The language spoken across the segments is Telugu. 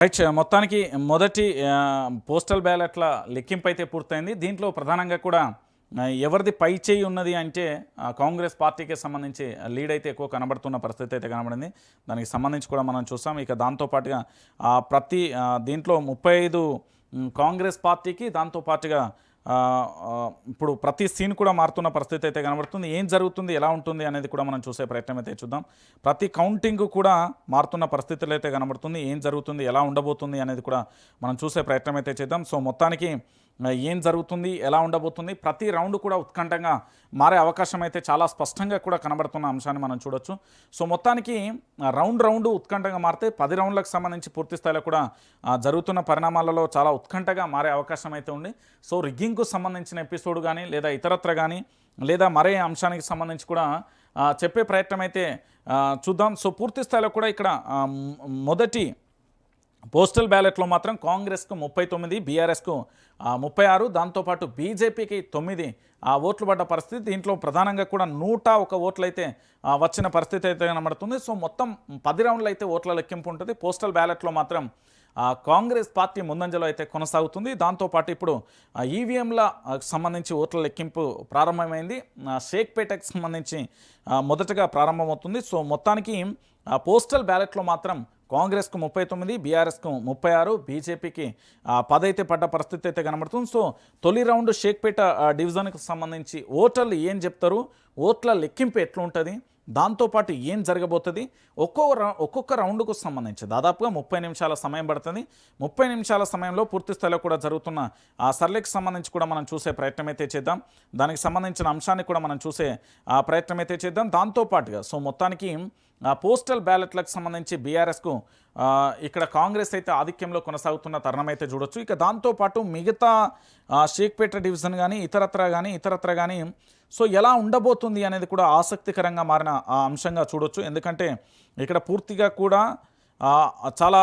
రైట్ మొత్తానికి మొదటి పోస్టల్ బ్యాలెట్ల లెక్కింపు అయితే పూర్తయింది. దీంట్లో ప్రధానంగా కూడా ఎవరిది పై చేయి ఉన్నది అంటే ఆ, కాంగ్రెస్ పార్టీకి సంబంధించి లీడ్ అయితే ఎక్కువ కనబడుతున్న పరిస్థితి అయితే కనబడింది. దానికి సంబంధించి కూడా మనం చూసాం ఇక దాంతోపాటుగా ప్రతి దీంట్లో ముప్పై ఐదు కాంగ్రెస్ పార్టీకి దాంతోపాటుగా ఇప్పుడు ప్రతి సీన్ కూడా మారుతున్న పరిస్థితి అయితే కనబడుతుంది. ఏం జరుగుతుంది ఎలా ఉంటుంది అనేది కూడా మనం చూసే ప్రయత్నం అయితే చూద్దాం. ప్రతి కౌంటింగ్ కూడా మారుతున్న పరిస్థితులు అయితే కనబడుతుంది. ఏం జరుగుతుంది ఎలా ఉండబోతుంది అనేది కూడా మనం చూసే ప్రయత్నం అయితే చేద్దాం. సో మొత్తానికి ఏం జరుగుతుంది ఎలా ఉండబోతుంది ప్రతి రౌండ్ కూడా ఉత్కంఠంగా మారే అవకాశం అయితే చాలా స్పష్టంగా కూడా కనబడుతున్న అంశాన్ని మనం చూడొచ్చు. సో మొత్తానికి రౌండ్ రౌండ్ ఉత్కంఠంగా మారితే పది రౌండ్లకు సంబంధించి పూర్తి స్థాయిలో కూడా జరుగుతున్న పరిణామాలలో చాలా ఉత్కంఠగా మారే అవకాశం అయితే ఉంది. సో రిగ్గింగ్కు సంబంధించిన ఎపిసోడ్ కానీ లేదా ఇతరత్ర కానీ లేదా మరే అంశానికి సంబంధించి కూడా చెప్పే ప్రయత్నం అయితే చూద్దాం. సో పూర్తి స్థాయిలో కూడా ఇక్కడ మొదటి పోస్టల్ బ్యాలెట్లో మాత్రం కాంగ్రెస్కు ముప్పై తొమ్మిది బీఆర్ఎస్కు ముప్పై ఆరు. దాంతోపాటు బీజేపీకి తొమ్మిది. ఆ, ఓట్లు పడ్డ పరిస్థితి దీంట్లో ప్రధానంగా కూడా నూట ఒక ఓట్లు అయితే వచ్చిన పరిస్థితి అయితే కనబడుతుంది. సో మొత్తం పది రౌండ్లు అయితే ఓట్ల లెక్కింపు ఉంటుంది. పోస్టల్ బ్యాలెట్లో మాత్రం కాంగ్రెస్ పార్టీ ముందంజలో అయితే కొనసాగుతుంది. దాంతోపాటు ఇప్పుడు ఈవీఎంల సంబంధించి ఓట్ల లెక్కింపు ప్రారంభమైంది. షేక్పేటకు సంబంధించి మొదటగా ప్రారంభమవుతుంది. సో మొత్తానికి పోస్టల్ బ్యాలెట్లో మాత్రం కాంగ్రెస్కు ముప్పై తొమ్మిది బీఆర్ఎస్కు ముప్పై ఆరు బీజేపీకి పదైతే పడ్డ పరిస్థితి అయితే కనబడుతుంది. సో తొలి రౌండ్ షేక్పేట డివిజన్కి సంబంధించి ఓటర్లు ఏం చెప్తారు? ఓట్ల లెక్కింపు ఎట్లుంటుంది? దాంతోపాటు ఏం జరగబోతుంది? ఒక్కో ఒక్కొక్క రౌండ్కు సంబంధించి దాదాపుగా ముప్పై నిమిషాల సమయం పడుతుంది. ముప్పై నిమిషాల సమయంలో పూర్తి స్థాయిలో కూడా జరుగుతున్న ఆ సర్లేకి సంబంధించి కూడా మనం చూసే ప్రయత్నం అయితే చేద్దాం. దానికి సంబంధించిన అంశాన్ని కూడా మనం చూసే ప్రయత్నం అయితే చేద్దాం. దాంతోపాటుగా సో మొత్తానికి పోస్టల్ బ్యాలెట్లకు సంబంధించి బీఆర్ఎస్కు ఇక్కడ కాంగ్రెస్ అయితే ఆధిక్యంలో కొనసాగుతున్న తరుణం అయితే చూడొచ్చు. ఇక దాంతోపాటు మిగతా షేక్పేట డివిజన్ కానీ ఇతరత్ర కానీ ఇతరత్ర కానీ సో ఎలా ఉండబోతుంది అనేది కూడా ఆసక్తికరంగా మారిన ఆ అంశంగా చూడొచ్చు. ఎందుకంటే ఇక్కడ పూర్తిగా కూడా చాలా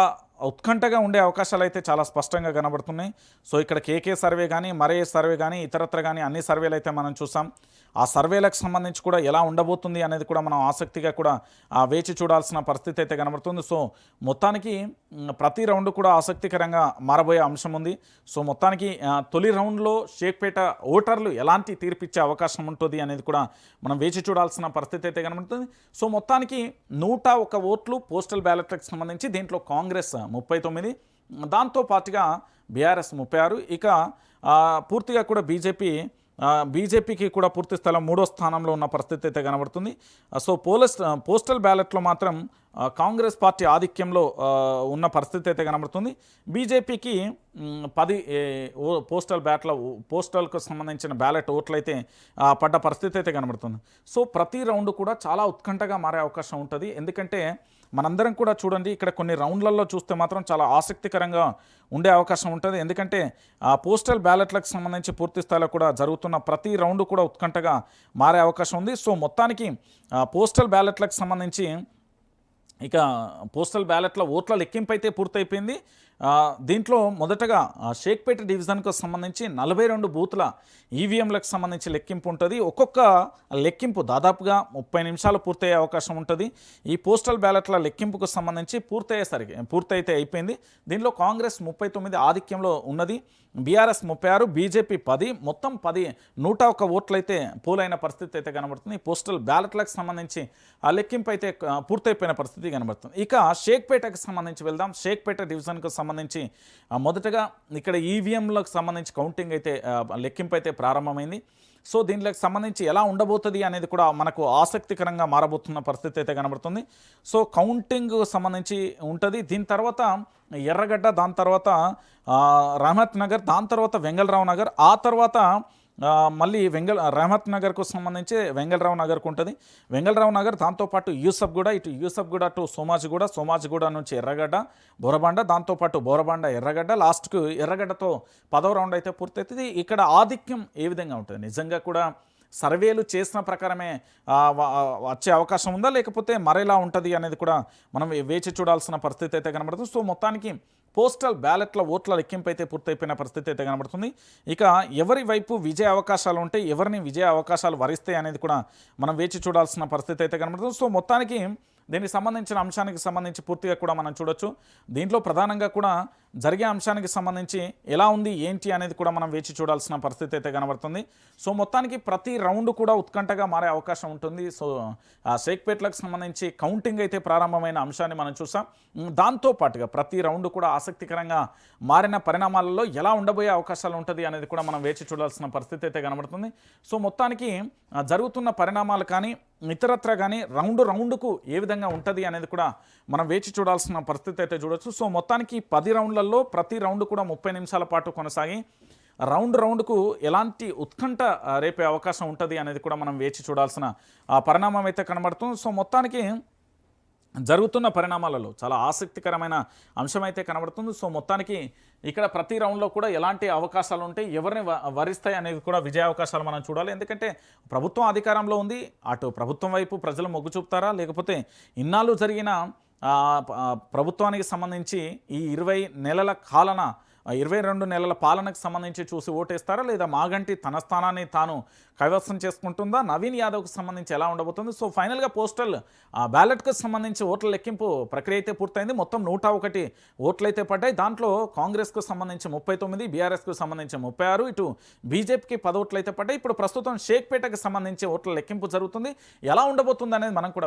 ఉత్కంఠగా ఉండే అవకాశాలు అయితే చాలా స్పష్టంగా కనబడుతున్నాయి. సో ఇక్కడ కేకే సర్వే కానీ మరే సర్వే కానీ ఇతరత్ర కానీ అన్ని సర్వేలు అయితే మనం చూసాం. ఆ సర్వేలకు సంబంధించి కూడా ఎలా ఉండబోతుంది అనేది కూడా మనం ఆసక్తిగా కూడా వేచి చూడాల్సిన పరిస్థితి అయితే కనబడుతుంది. సో మొత్తానికి ప్రతి రౌండ్ కూడా ఆసక్తికరంగా మారబోయే అంశం ఉంది. సో మొత్తానికి తొలి రౌండ్లో షేక్పేట ఓటర్లు ఎలాంటి తీర్పిచ్చే అవకాశం ఉంటుంది అనేది కూడా మనం వేచి చూడాల్సిన పరిస్థితి అయితే కనబడుతుంది. సో మొత్తానికి నూట ఒక ఓట్లు పోస్టల్ బ్యాలెట్లకు సంబంధించి దీంట్లో కాంగ్రెస్ ముప్పై తొమ్మిది. దాంతో పాటుగా బీఆర్ఎస్ ముప్పై ఆరు. ఇక పూర్తిగా కూడా బీజేపీ బీజేపీకి కూడా పూర్తి స్థలం మూడో స్థానంలో ఉన్న పరిస్థితి అయితే కనబడుతుంది. సో పోలస్ పోస్టల్ బ్యాలెట్లో మాత్రం కాంగ్రెస్ పార్టీ ఆధిక్యంలో ఉన్న పరిస్థితి అయితే కనబడుతుంది. బీజేపీకి పది ఓ పోస్టల్ బ్యాట్ల పోస్టల్కు సంబంధించిన బ్యాలెట్ ఓట్లయితే పడ్డ పరిస్థితి అయితే కనబడుతుంది. సో ప్రతి రౌండ్ కూడా చాలా ఉత్కంఠగా మారే అవకాశం ఉంటుంది. ఎందుకంటే మనందరం కూడా చూడండి ఇక్కడ కొన్ని రౌండ్లలో చూస్తే మాత్రం చాలా ఆసక్తికరంగా ఉండే అవకాశం ఉంటుంది. ఎందుకంటే ఆ పోస్టల్ బ్యాలెట్లకు సంబంధించి పూర్తి స్థాయిలో కూడా జరుగుతున్న ప్రతి రౌండ్ కూడా ఉత్కంఠగా మారే అవకాశం ఉంది. సో మొత్తానికి ఆ పోస్టల్ బ్యాలెట్లకు సంబంధించి ఇక పోస్టల్ బ్యాలెట్ల ఓట్ల లెక్కింపు అయితే పూర్తయిపోయింది. దీంట్లో మొదటగా షేక్పేట డివిజన్కు సంబంధించి నలభై రెండు బూతుల ఈవీఎంలకు సంబంధించి లెక్కింపు ఉంటుంది. ఒక్కొక్క లెక్కింపు దాదాపుగా ముప్పై నిమిషాలు పూర్తయ్యే అవకాశం ఉంటుంది. ఈ పోస్టల్ బ్యాలెట్ల లెక్కింపుకు సంబంధించి పూర్తయ్యేసరికి పూర్తయితే అయిపోయింది. దీనిలో కాంగ్రెస్ ముప్పై తొమ్మిది ఆధిక్యంలో ఉన్నది. బీఆర్ఎస్ ముప్పై ఆరు బీజేపీ పది మొత్తం పది నూట ఒక్క ఓట్లయితే పోలైన పరిస్థితి అయితే కనబడుతుంది. ఈ పోస్టల్ బ్యాలెట్లకు సంబంధించి ఆ లెక్కింపు అయితే పూర్తయిపోయిన పరిస్థితి కనబడుతుంది. ఇక షేక్పేటకు సంబంధించి వెళ్దాం. షేక్పేట డివిజన్కు సంబంధించి సంబంధించి మొదటగా ఇక్కడ ఈవీఎంలకు సంబంధించి కౌంటింగ్ అయితే లెక్కింపు అయితే ప్రారంభమైంది. సో దీనికి సంబంధించి ఎలా ఉండబోతుంది అనేది కూడా మనకు ఆసక్తికరంగా మారబోతున్న పరిస్థితి అయితే కనబడుతుంది. సో కౌంటింగ్ సంబంధించి ఉంటుంది. దీని తర్వాత ఎర్రగడ్డ దాని తర్వాత రహమత్ నగర్ దాని తర్వాత వెంగళరావు నగర్ ఆ తర్వాత మళ్ళీ వెంగళ రహమత్ నగర్కు సంబంధించి వెంగళరావు నగర్కు ఉంటుంది. వెంగళరావు నగర్ దాంతోపాటు యూసఫ్గూడ ఇటు యూసఫ్గూడ టు సోమాజిగూడ సోమాజిగూడ నుంచి ఎర్రగడ్డ బోరబండ దాంతోపాటు బోరబండ ఎర్రగడ్డ లాస్ట్కు ఎర్రగడ్డతో పదవ రౌండ్ అయితే పూర్తవుతుంది. ఇక్కడ ఆధిక్యం ఏ విధంగా ఉంటుంది? నిజంగా కూడా సర్వేలు చేసిన ప్రకారమే వచ్చే అవకాశం ఉందా? లేకపోతే మరేలా ఉంటుంది అనేది కూడా మనం వేచి చూడాల్సిన పరిస్థితి అయితే కనబడుతుంది. సో మొత్తానికి పోస్టల్ బ్యాలెట్ల ఓట్ల లెక్కింపు అయితే పూర్తయిపోయిన పరిస్థితి అయితే కనబడుతుంది. ఇక ఎవరి వైపు విజయ అవకాశాలు ఉంటే ఎవరిని విజయ అవకాశాలు వరిస్తాయి అనేది కూడా మనం వేచి చూడాల్సిన పరిస్థితి అయితే కనబడుతుంది. సో మొత్తానికి దీనికి సంబంధించిన అంశానికి సంబంధించి పూర్తిగా కూడా మనం చూడొచ్చు. దీంట్లో ప్రధానంగా కూడా జరిగే అంశానికి సంబంధించి ఎలా ఉంది ఏంటి అనేది కూడా మనం వేచి చూడాల్సిన పరిస్థితి అయితే కనబడుతుంది. సో మొత్తానికి ప్రతి రౌండ్ కూడా ఉత్కంఠగా మారే అవకాశం ఉంటుంది. సో ఆ షేక్పేట్లకు సంబంధించి కౌంటింగ్ అయితే ప్రారంభమైన అంశాన్ని మనం చూసాం. దాంతో పాటుగా ప్రతి రౌండ్ కూడా ఆసక్తికరంగా మారిన పరిణామాలలో ఎలా ఉండబోయే అవకాశాలు ఉంటుంది అనేది కూడా మనం వేచి చూడాల్సిన పరిస్థితి అయితే కనబడుతుంది. సో మొత్తానికి జరుగుతున్న పరిణామాలు కానీ ఇతరత్ర కానీ రౌండ్ రౌండ్కు ఏ విధంగా ఉంటుంది అనేది కూడా మనం వేచి చూడాల్సిన పరిస్థితి అయితే చూడొచ్చు. సో మొత్తానికి పది రౌండ్లలో ప్రతి రౌండ్ కూడా ముప్పై నిమిషాల పాటు కొనసాగి రౌండ్ రౌండ్కు ఎలాంటి ఉత్కంఠ రేపే అవకాశం ఉంటుంది అనేది కూడా మనం వేచి చూడాల్సిన ఆ, పరిణామం అయితే కనబడుతుంది. సో మొత్తానికి జరుగుతున్న పరిణామాలలో చాలా ఆసక్తికరమైన అంశం అయితే కనబడుతుంది. సో మొత్తానికి ఇక్కడ ప్రతి రౌండ్లో కూడా ఎలాంటి అవకాశాలు ఉంటాయి ఎవరిని వరిస్తాయి అనేది కూడా విజయ అవకాశాలు మనం చూడాలి. ఎందుకంటే ప్రభుత్వం అధికారంలో ఉంది. అటు ప్రభుత్వం వైపు ప్రజలు మొగ్గు చూపుతారా? లేకపోతే ఇన్నాళ్ళు జరిగిన ప్రభుత్వానికి సంబంధించి ఈ ఇరవై నెలల కాలన ఇరవై రెండు నెలల పాలనకు సంబంధించి చూసి ఓటేస్తారా లేదా మాగంటి తన స్థానాన్ని తాను కైవసం చేసుకుంటుందా? నవీన్ యాదవ్కి సంబంధించి ఎలా ఉండబోతుంది? సో ఫైనల్గా పోస్టల్ బ్యాలెట్కు సంబంధించి ఓట్ల లెక్కింపు ప్రక్రియ అయితే పూర్తయింది. మొత్తం నూట ఒకటి ఓట్లు అయితే పడ్డాయి. దాంట్లో కాంగ్రెస్కు సంబంధించి ముప్పై తొమ్మిది బీఆర్ఎస్కు సంబంధించి ముప్పై ఆరు ఇటు బీజేపీకి పది ఓట్లు అయితే పడ్డాయి. ఇప్పుడు ప్రస్తుతం షేక్పేటకు సంబంధించి ఓట్ల లెక్కింపు జరుగుతుంది. ఎలా ఉండబోతుంది అనేది మనం కూడా